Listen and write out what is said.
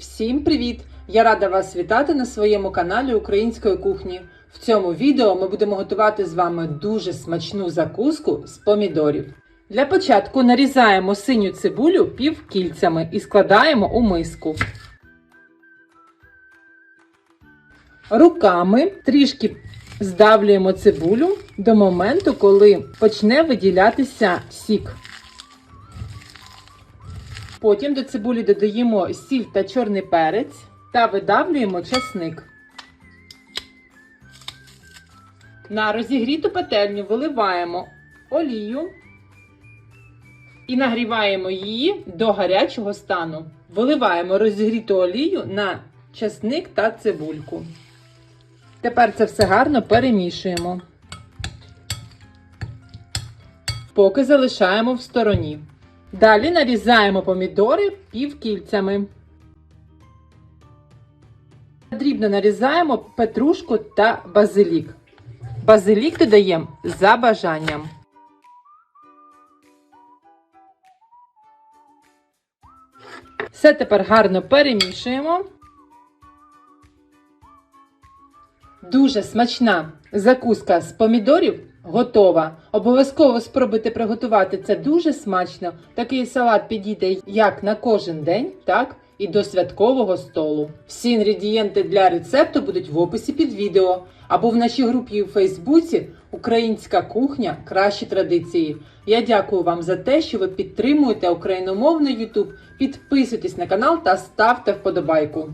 Всім привіт! Я рада вас вітати на своєму каналі Української кухні. В цьому відео ми будемо готувати з вами дуже смачну закуску з помідорів. Для початку нарізаємо синю цибулю півкільцями і складаємо у миску. Руками трішки здавлюємо цибулю до моменту, коли почне виділятися сік. Потім до цибулі додаємо сіль та чорний перець та видавлюємо часник. На розігріту пательню виливаємо олію і нагріваємо її до гарячого стану. Виливаємо розігріту олію на часник та цибульку. Тепер це все гарно перемішуємо. Поки залишаємо в стороні. Далі нарізаємо помідори півкільцями. Дрібно нарізаємо петрушку та базилік. Базилік додаємо за бажанням. Все тепер гарно перемішуємо. Дуже смачна закуска з помідорів готова. Обов'язково спробуйте приготувати це дуже смачно. Такий салат підійде як на кожен день, так і до святкового столу. Всі інгредієнти для рецепту будуть в описі під відео або в нашій групі у Фейсбуці Українська кухня кращі традиції. Я дякую вам за те, що ви підтримуєте україномовний YouTube. Підписуйтесь на канал та ставте вподобайку.